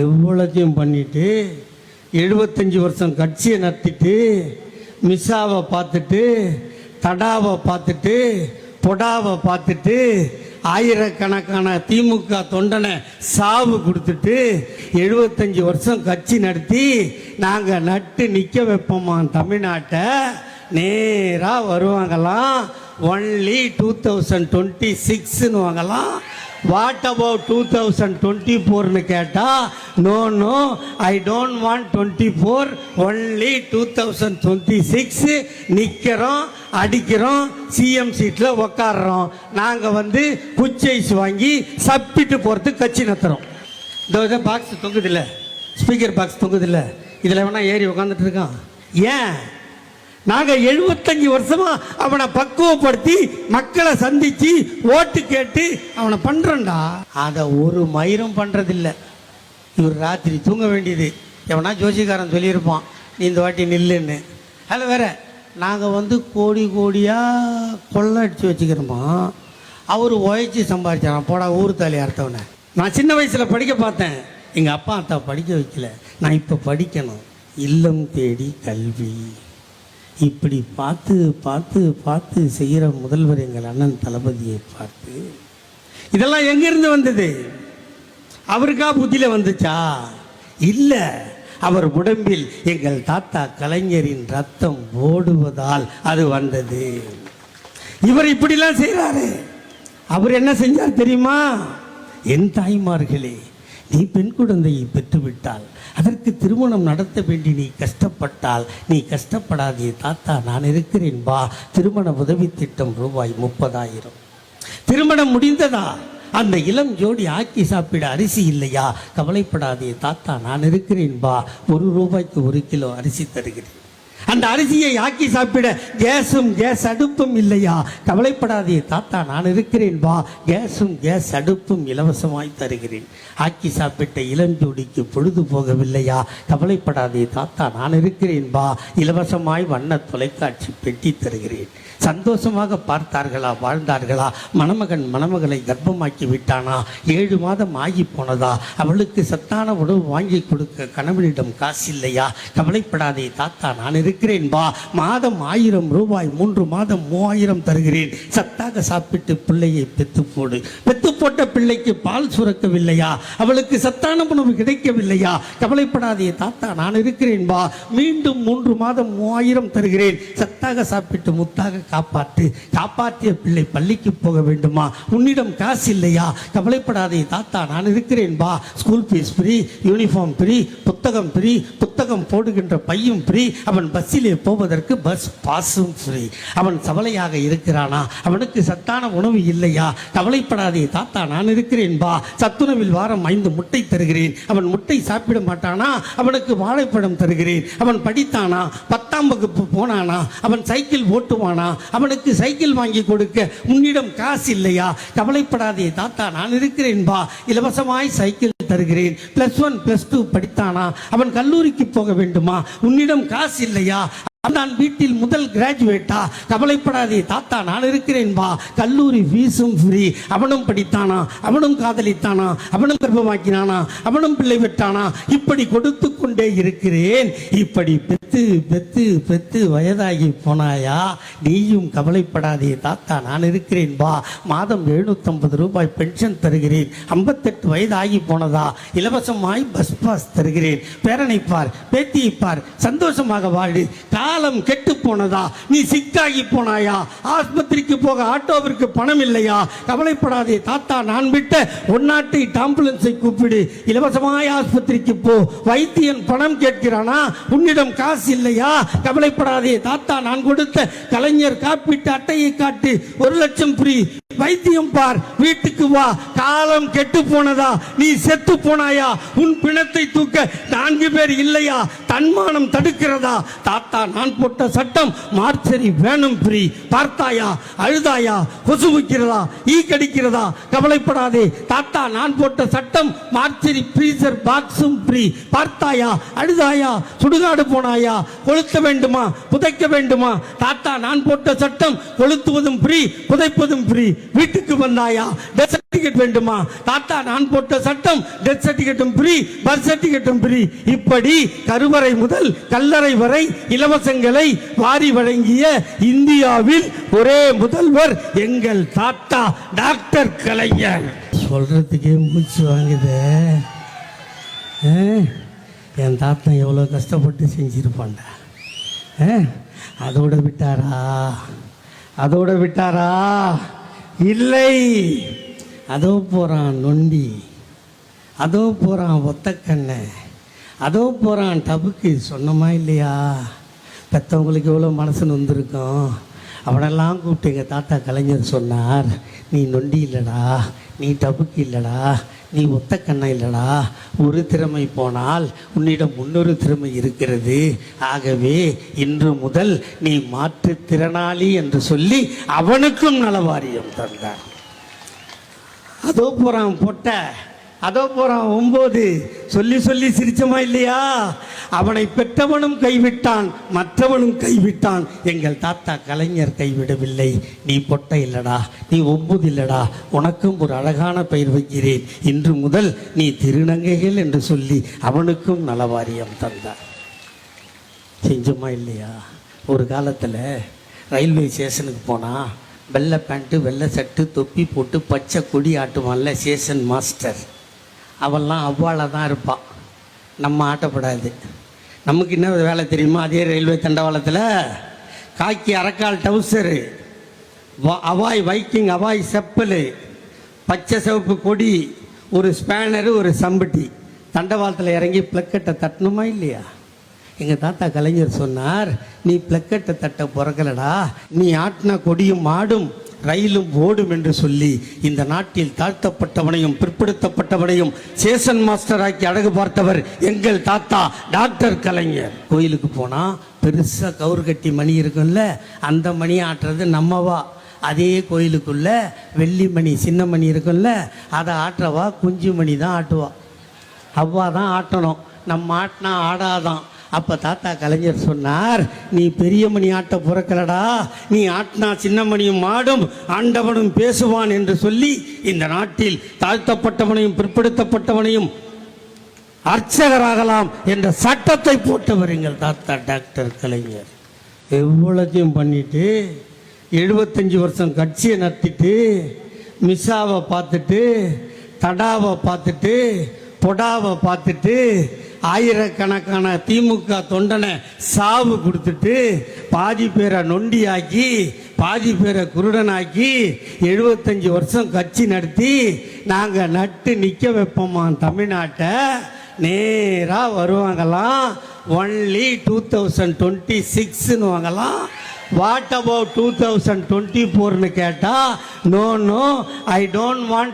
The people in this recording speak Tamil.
எவ்வளோத்தையும் பண்ணிட்டு எழுபத்தஞ்சி வருஷம் கட்சியை நடத்திட்டு மிஸ்ஸாவை பார்த்துட்டு தடாவை பார்த்துட்டு பொடாவை பார்த்துட்டு ஆயிரக்கணக்கான திமுக தொண்டனை சாவு கொடுத்துட்டு எழுபத்தஞ்சி வருஷம் கட்சி நடத்தி நாங்கள் நட்டு நிற்க வைப்போமா தமிழ்நாட்டை நேராக வருவாங்களாம். ஒன்லி டூ தௌசண்ட் டுவெண்ட்டி சிக்ஸ்னு வாங்கலாம். What about two thousand twenty ஃபோர்னு கேட்டால் no no I don't want twenty four only two thousand twenty six நிற்கிறோம் அடிக்கிறோம் சிஎம் சீட்டில் உக்காடுறோம் நாங்கள் வந்து குச்சைஸ் வாங்கி சப்பிட்டு போகிறதுக்கு கட்சி நடத்துகிறோம் இந்த பாக்ஸ் தொங்குதில்ல. ஸ்பீக்கர் பாக்ஸ் தொங்குதில்ல. இதில் வேணால் ஏறி உக்காந்துட்டு இருக்கான்? ஏன்? நாங்கள் எழுபத்தஞ்சு வருஷமா அவனை பக்குவப்படுத்தி மக்களை சந்திச்சு ஓட்டு கேட்டு அவனை பண்ணுறோண்டா அதை ஒரு மயிரும் பண்ணுறதில்ல இவர் ராத்திரி தூங்க வேண்டியது. எவனா ஜோசிக்காரன் சொல்லியிருப்பான் நீ இந்த வாட்டி நில்லுன்னு. அதில் வேற நாங்கள் வந்து கோடி கோடியாக கொள்ளை அடித்து வச்சுக்கிறோமா அவர் உழைச்சி சம்பாதிச்சாராம் போடா ஊர் தாலி அர்த்தவனை நான் சின்ன வயசில் படிக்க பார்த்தேன். எங்கள் அப்பா அத்தா படிக்க வைக்கல. நான் இப்போ படிக்கணும். இல்லம் தேடி கல்வி. இப்படி பார்த்து பார்த்து பார்த்து செய்கிற முதல்வர் எங்கள் அண்ணன் தளபதியை பார்த்து இதெல்லாம் எங்கிருந்து வந்தது? அவருக்கா புத்தியில் வந்துச்சா? இல்லை அவர் உடம்பில் எங்கள் தாத்தா கலைஞரின் ரத்தம் ஓடுவதால் அது வந்தது. இவர் இப்படிலாம் செய்கிறாரு அவர் என்ன செஞ்சார் தெரியுமா? என் தாய்மார்களே நீ பெண் குழந்தையை பெற்றுவிட்டால் அதற்கு திருமணம் நடத்த வேண்டி நீ கஷ்டப்பட்டால் நீ கஷ்டப்படாதே தாத்தா நான் இருக்கிறேன். பா திருமண உதவி திட்டம் ரூபாய் முப்பதாயிரம். திருமணம் முடிந்ததா? அந்த இளம் ஜோடி ஆக்கி சாப்பிட அரிசி இல்லையா? கவலைப்படாதே தாத்தா நான் இருக்கிறேன். பா ஒரு ரூபாய்க்கு ஒரு கிலோ அரிசி தருகிறேன். அந்த அரிசியை ஆக்கி சாப்பிட கேஸும் கேஸ் அடுப்பும் இல்லையா? கவலைப்படாதே தாத்தா நான் இருக்கிறேன் வா. கேஸும் கேஸ் அடுப்பும் இலவசமாய் தருகிறேன். ஆக்கி சாப்பிட்ட இளஞ்சோடிக்கு பொழுது போகவில்லையா? கவலைப்படாதே தாத்தா நான் இருக்கிறேன் வா. இலவசமாய் வண்ண தொலைக்காட்சி பெட்டி தருகிறேன். சந்தோஷமாக பார்த்தார்களா வாழ்ந்தார்களா? மணமகன் மணமகளை கர்ப்பமாக்கி விட்டானா? ஏழு மாதம் ஆகி போனதா? அவளுக்கு சத்தான உணவு வாங்கி கொடுக்க கணவனிடம் காசு இல்லையா கவலைப்படாதே தாத்தா நான் இருக்கிறேன் வா மாதம் ஆயிரம் ரூபாய் மூன்று மாதம் மூவாயிரம் தருகிறேன். சத்தாக சாப்பிட்டு பிள்ளையை பெத்து போடு பெத்து போட்ட பிள்ளைக்கு பால் சுரக்கவில்லையா? அவளுக்கு சத்தான உணவு கிடைக்கவில்லையா? கவலைப்படாதே தாத்தா நான் இருக்கிறேன். வா மீண்டும் மூன்று மாதம் மூவாயிரம் தருகிறேன். சத்தாக சாப்பிட்டு முத்தாக காப்பாற்று. காப்பாற்றிய பிள்ளை பள்ளிக்கு போக வேண்டுமா? உன்னிடம் காசு இல்லையா? கவலைப்படாதே தாத்தா நான் இருக்கிறேன். வா school fees free uniform free புத்தகம் ஃப்ரீ புத்தகம் போடுகின்ற பையும் ஃப்ரீ அவன் பஸ்ஸிலே போவதற்கு பஸ் பாஸும் ஃப்ரீ அவன் சவலையாக இருக்கிறானா? அவனுக்கு சத்தான உணவு இல்லையா? கவலைப்படாதே தாத்தா நான் இருக்கிறேன் வா சத்துணவில் வாரம் ஐந்து முட்டை தருகிறேன். அவன் முட்டை சாப்பிட மாட்டானா? அவனுக்கு வாழைப்பழம் தருகிறேன். அவன் படித்தானா? பத்தாம் வகுப்பு போனானா? அவன் சைக்கிள் ஓட்டுவானா? அவனுக்கு சைக்கிள் வாங்கி கொடுக்க உன்னிடம் காசு இல்லையா? கவலைப்படாதே தாத்தா நான் இருக்கிறேன் வா இலவசமாய் சைக்கிள் தருகிறேன். பிளஸ் ஒன் பிளஸ் டூ படித்தானா? அவன் கல்லூரிக்கு போக வேண்டுமா? உன்னிடம் காசு இல்லையா? நான் வீட்டில் முதல் கிராஜுவேட்டா கவலைப்படாதே தாத்தா நான் இருக்கிறேன் வா கல்லூரி ஃபீஸும் ஃப்ரீ அவனும் படித்தானா? அவனும் காதலித்தானா? அவனும் கர்ப்பமாக்கினானா? அவனும் பிள்ளை பெற்றானா? இப்படி கொடுத்து கொண்டே இருக்கிறேன். இப்படி பெத்து பெத்து பெத்து வயதாகி போனாயா? நீயும் கவலைப்படாதே தாத்தா நான் இருக்கிறேன் வா மாதம் எழுநூத்தம்பது ரூபாய் பென்ஷன் தருகிறேன். ஐம்பத்தெட்டு வயதாகி போனதா? இலவசமாய் பஸ் பாஸ் தருகிறேன். பேரனை பார் பேத்தியை பார் சந்தோஷமாக வாழு. காலம் கெட்டு போனதா? நீ சிக்காகி போனாயா? ஆஸ்பத்திரிக்கு போக ஆட்டோவிற்கு பணம் இல்லையா கவலைப்படாதே தாத்தா நான் விட்ட ஒன்னாட்டு ஆம்புலன்ஸை கூப்பிடு. இலவசமாய் ஆஸ்பத்திரிக்கு போ. வைத்தியன் பணம் கேட்கிறானா? உன்னிடம் காசு இல்லையா? கவலைப்படாதே தாத்தா நான் கொடுத்த கலைஞர் காப்பீட்டு அட்டையை காட்டு. ஒரு லட்சம் ஃப்ரீ வைத்தியம் பார் வீட்டுக்கு வா. காலம் கெட்டு போனதா? நீ செத்து போனாயா? உன் பிணத்தை தூக்க நான்கு பேர் இல்லையா? தன்மானம் தடுக்கிறதா? தாத்தா நான் போட்ட சட்டம் மார்ச்சரி வேணும் ஃப்ரீ பார்த்தாயா? அழுதாயா? கொசு வைக்கிறதா ஈ கடிக்கிறதா? கவலைப்படாதே. தாத்தா நான் போட்ட சட்டம் மார்ச்சரி ஃப்ரீசர் பாக்ஸும் ஃப்ரீ பார்த்தாயா? அழுதாயா? சுடுகாடு போனாயா? கொளுத்த வேண்டுமா? புதைக்க வேண்டுமா? தாத்தா நான் போட்ட சட்டம் கொளுத்துவதும் ஃப்ரீ புதைப்பதும் ஃப்ரீ வீட்டுக்கு வந்தாயா? டெத் சர்டிபிகேட் வேண்டுமா? தாத்தா நான் போட்ட சட்டம் டெத் சர்டிபிகேட்டும் ஃப்ரீ பர்த் சர்டிபிகேட்டும் ஃப்ரீ இப்படி கருவறை முதல் கல்லறை வரை இலவசங்களை வாரி வழங்கிய இந்தியாவில் ஒரே முதல்வர் எங்கள் தாத்தா டாக்டர் கலைஞர். சொல்றதுக்கே மூச்சு வாங்குது. என் தாத்தன் எவ்வளோ கஷ்டப்பட்டு செஞ்சிருப்பான்டா. அதோட விட்டாரா? அதோட விட்டாரா? இல்லை. அதோ போகிறான் நொண்டி. அதோ போகிறான் ஒத்தக்கண்ணை. அதோ போகிறான் டபுக்கு. சொன்னோமா இல்லையா? பெற்றவங்களுக்கு எவ்வளோ மனசுன்னு வந்திருக்கும். அவனெல்லாம் கூப்பிட்டு எங்கள் தாத்தா கலைஞர் சொன்னார் நீ நொண்டி இல்லைடா. நீ டபுக்கு இல்லைடா. நீ ஒத்த கண்ணா இல்லடா ஒரு திறமை போனால் உன்னிடம் முன்னொரு திறமை இருக்கிறது. ஆகவே இன்று முதல் நீ மாற்றுத்திறனாளி என்று சொல்லி அவனுக்கும் நலவாரியம் தந்தார். அதோ போறான் போட்ட. அதோ போறான் ஒன்பது சொல்லி சொல்லி சிரிச்சமா இல்லையா? அவனை பெற்றவனும் கைவிட்டான் மற்றவனும் கைவிட்டான். எங்கள் தாத்தா கலைஞர் கைவிடவில்லை. நீ பொட்டை இல்லடா நீ ஒம்பது இல்லடா. உனக்கும் ஒரு அழகான பெயர் வைக்கிறேன். இன்று முதல் நீ திருநங்கைகள் என்று சொல்லி அவனுக்கும் நலவாரியம் தந்தார். செஞ்சோமா இல்லையா? ஒரு காலத்தில் ரயில்வே ஸ்டேஷனுக்கு போனால் வெள்ளை பேண்ட்டு வெள்ளை சட்டு தொப்பி போட்டு பச்சை கொடி ஆட்டுவான்ல ஸ்டேஷன் மாஸ்டர். அவெல்லாம் அவ்வாளாக தான் இருப்பான் நம்ம ஆட்டப்படாது. நமக்கு என்ன வேலை தெரியுமா? அதே ரயில்வே தண்டவாளத்தில் காக்கி அரக்கால் டவுசரு வா- அவாய் வைக்கிங் அவாய் செப்பல் பச்சை சிவப்பு கொடி ஒரு ஸ்பேனரு ஒரு சம்பட்டி. தண்டவாளத்தில் இறங்கி பிளக்கெட்டை தட்டணுமா இல்லையா? எங்கள் தாத்தா கலைஞர் சொன்னார் நீ பிளக்கெட்டை தட்ட பிறக்கலடா. நீ ஆட்டின கொடியும் ஆடும் ரயிலும் ஓடும் என்று சொல்லி இந்த நாட்டில் தாழ்த்தப்பட்டவனையும் பிற்படுத்தப்பட்டவனையும் சேஷன் மாஸ்டராக்கி அழகு பார்த்தவர் எங்கள் தாத்தா டாக்டர் கலைஞர். கோயிலுக்கு போனால் பெருசாக கவுறு கட்டி மணி இருக்கும்ல அந்த மணி ஆட்டுறது நம்மவா. அதே கோயிலுக்குள்ள வெள்ளி மணி சின்ன மணி இருக்கும்ல அதை ஆட்டுறவா குஞ்சு மணி தான் ஆட்டுவா. அவ்வா தான் ஆட்டணும். நம்ம ஆட்டினா ஆடாதான். அப்போ தாத்தா கலைஞர் சொன்னார் நீ பெரிய மணி ஆட்ட பிறக்கலடா. நீ ஆட்டினா சின்னமணியும் மாடும் ஆடும் ஆண்டவனும் பேசுவான் என்று சொல்லி இந்த நாட்டில் தாழ்த்தப்பட்டவனையும் பிற்படுத்தப்பட்டவனையும் அர்ச்சகராகலாம் என்ற சட்டத்தை போட்டவர் எங்கள் தாத்தா டாக்டர் கலைஞர். எவ்வளோத்தையும் பண்ணிட்டு எழுபத்தஞ்சி வருஷம் கட்சியை நடத்திட்டு மிஸ்ஸாவை பார்த்துட்டு தடாவை பார்த்துட்டு பொடாவை பார்த்துட்டு ஆயிரக்கணக்கான திமுக தொண்டனை சாவு கொடுத்துட்டு பாதி பேரை நொண்டியாக்கி பாதி பேரை குருடனாக்கி எழுபத்தஞ்சு வருஷம் கட்சி நடத்தி நாங்கள் நட்டு நிற்க வைப்போமா தமிழ்நாட்டை? நேராக வருவாங்களாம். ஒன்லி டூ தௌசண்ட் டுவெண்ட்டி சிக்ஸ்னு வாங்கலாம் what about two thousand twenty ஃபோர்னு கேட்டால் no no I don't want